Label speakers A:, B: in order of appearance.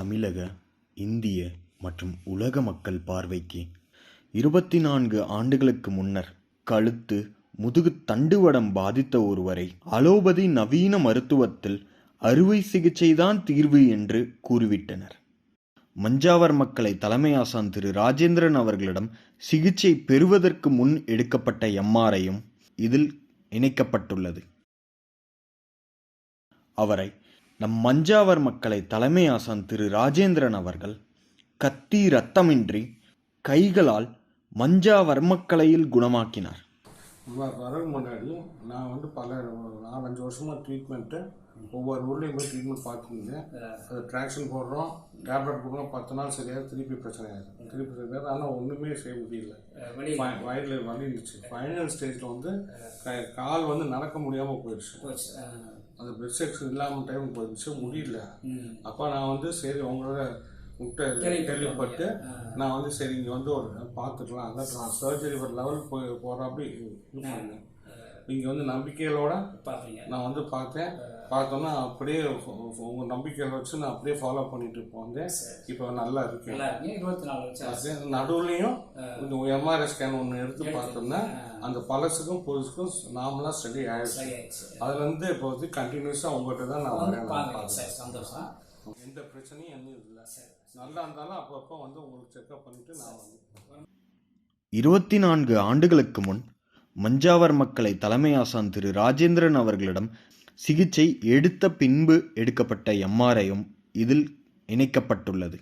A: தமிழக இந்திய மற்றும் உலக மக்கள் பார்வைக்கு இருபத்தி நான்கு ஆண்டுகளுக்கு முன்னர் கழுத்து முதுகு தண்டுவடம் பாதித்த ஒருவரை அலோபதி நவீன மருத்துவத்தில் அறுவை சிகிச்சைதான் தீர்வு என்று கூறிவிட்டனர். மஞ்சாவர் மக்களை தலைமை ஆசான் திரு ராஜேந்திரன் அவர்களிடம் சிகிச்சை பெறுவதற்கு முன் எடுக்கப்பட்ட எம்ஆர்ஐயும் இதில் இணைக்கப்பட்டுள்ளது. அவரை நம் மஞ்சாவர் மக்களை தலைமை ஆசான் திரு ராஜேந்திரன் அவர்கள் கத்தி ரத்தமின்றி கைகளால் மஞ்சாவர் மக்களையில் குணமாக்கினார்.
B: வரதுக்கு முன்னாடி நான் வந்து பல நாலஞ்சு வருஷமாக ட்ரீட்மெண்ட்டு ஒவ்வொரு ஊர்லேயும் போய் ட்ரீட்மெண்ட் பார்த்துருந்தேன் அது ட்ராக்ஷன் போடுறோம் டேப்லெட் கொடுக்குறோம் பத்து நாள் சரியாக திருப்பி பிரச்சனை ஆயிடுது திருப்பி சரியாது ஆனால் ஒன்றுமே செய்ய முடியல. வயிறுல வலி இருந்துச்சு. ஃபைனல் ஸ்டேஜில் வந்து க- கால் வந்து நடக்க முடியாமல் போயிடுச்சு. அந்த பிளட் செக்ஸ் இல்லாமல் டைம் போயிடுச்சு முடியல. அப்போ நான் வந்து சரி உங்களோட முட்டை. கேள்விப்பட்டு. நான் வந்து சரி இங்கே வந்து ஒரு பார்த்துக்கலாம் அதான் சர்ஜரி ஒரு லெவல் போய் போகிறாப்படி இது பண்ணேன் இங்கே வந்து நம்பிக்கைகளோட
C: பார்ப்பீங்க
B: நான் வந்து பார்த்தேன். பார்த்தோன்னா அப்படியே உங்கள் நம்பிக்கைகளை வச்சு நான் அப்படியே ஃபாலோ பண்ணிட்டு போந்தேன் இப்போ நல்லா
C: இருக்கீங்க இருபத்தி நாலு வருஷம்
B: நடுவுலையும் இந்த எம்ஆர்ஐ ஸ்கேன் ஒன்று எடுத்து பார்த்தோம்னா அந்த பழசுக்கும் புதுசுக்கும் நார்மலாக ஸ்டடி ஆயிடுச்சு. அதுலேருந்து இப்போ வந்து கண்டினியூஸாக உங்கள்கிட்ட தான் நான் வரேன்
C: சந்தோஷம்.
B: எந்த பிரச்சனையும் என்ன இல்லை. நல்லா இருந்தாலும் அப்பப்போ வந்து உங்களுக்கு செக்அப் பண்ணிட்டு நான் வந்து
A: இருபத்தி நான்கு ஆண்டுகளுக்கு முன் மஞ்சாவர் மக்களை தலைமை ஆசான் திரு ராஜேந்திரன் அவர்களிடம் சிகிச்சை எடுத்த பின்பு எடுக்கப்பட்ட எம்ஆர்ஐயும் இதில் இணைக்கப்பட்டுள்ளது.